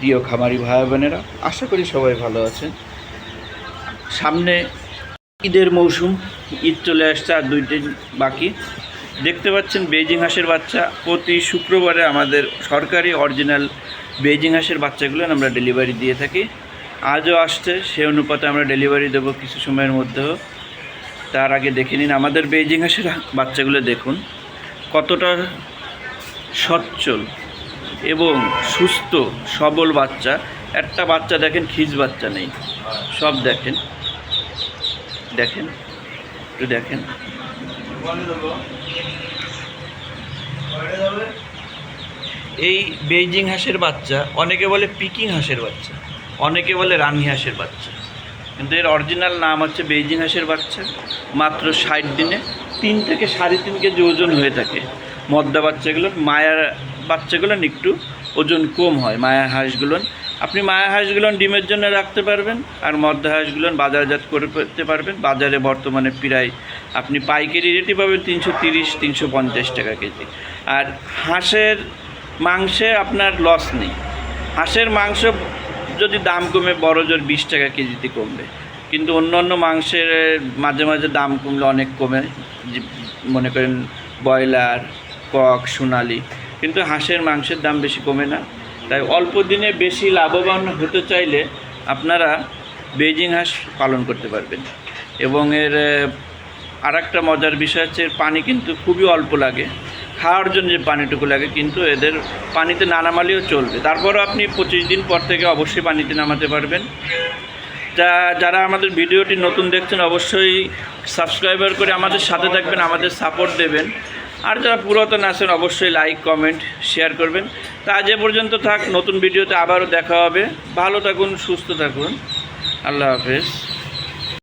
প্রিয় খামারি ভাই বোনেরা, আশা করি সবাই ভালো আছেন। সামনে ঈদের মৌসুম, ঈদ চলে আসছে আর দুই দিন বাকি। দেখতে পাচ্ছেন বেজিং হাঁসের বাচ্চা, প্রতি শুক্রবারে আমাদের সরকারি অরিজিনাল বেজিং হাঁসের বাচ্চাগুলো আমরা ডেলিভারি দিয়ে থাকি। আজও আসছে, সে অনুপাতে আমরা ডেলিভারি দেবো কিছু সময়ের মধ্যেও তার আগে দেখে নিন, আমাদের বেজিং হাঁসের বাচ্চাগুলো দেখুন, কতটা সচ্ছল। এবং সুস্থ, সবল বাচ্চা। একটা বাচ্চা দেখেন, খিজ বাচ্চা নেই। সব দেখেন। দেখেন, একটু দেখেন। এই বেইজিং হাঁসের বাচ্চা, অনেকে বলে পিকিং হাঁসের বাচ্চা, অনেকে বলে রানী হাঁসের বাচ্চা। কিন্তু এর অরিজিনাল নাম হচ্ছে বেইজিং হাঁসের বাচ্চা। মাত্র ষাট দিনে তিন থেকে সাড়ে তিন কেজি ওজন হয়ে থাকে। মদ্দা বাচ্চাগুলোর মায়ার বাচ্চাগুলোর একটু ওজন কম হয়, মায়া হাঁসগুলোর আপনি মায়া হাঁসগুলোন ডিমের জন্য রাখতে পারবেন আর মদ্দা হাঁসগুলোন বাজারজাত করে করতে পারবেন। বাজারে বর্তমানে প্রায় আপনি পাইকারি রেটই পাবেন তিনশো তিরিশ, তিনশো পঞ্চাশ টাকা কেজি। আর হাঁসের মাংসে আপনার লস নেই। হাঁসের মাংস যদি দাম কমে, বড় জোর বিশ টাকা কেজিতে কমবে। কিন্তু অন্য অন্য মাংসের মাঝে মাঝে দাম কমলে অনেক কমে। মনে করেন ব্রয়লার, কক, সোনালি কিন্তু হাঁসের মাংসের দাম বেশি কমে না। তাই অল্প দিনে বেশি লাভবান হতে চাইলে আপনারা বেজিং হাঁস পালন করতে পারবেন। এবং এর আর একটা মজার বিষয় হচ্ছে এর পানি কিন্তু খুবই অল্প লাগে। খাওয়ার জন্য যে পানিটুকু লাগে, কিন্তু এদের পানিতে না নামালেও চলবে। তারপরও আপনি পঁচিশ দিন পর থেকে অবশ্যই পানিতে নামাতে পারবেন। যা, যারা আমাদের ভিডিওটি নতুন দেখছেন, অবশ্যই সাবস্ক্রাইবার করে আমাদের সাথে থাকবেন, আমাদের সাপোর্ট দেবেন। আর যারা পুরাতন আছেন, অবশ্যই লাইক কমেন্ট শেয়ার করবেন। তা আজ পর্যন্ত থাক, নতুন ভিডিওতে আবারও দেখা হবে। ভালো থাকুন, সুস্থ থাকুন। আল্লাহ হাফেজ।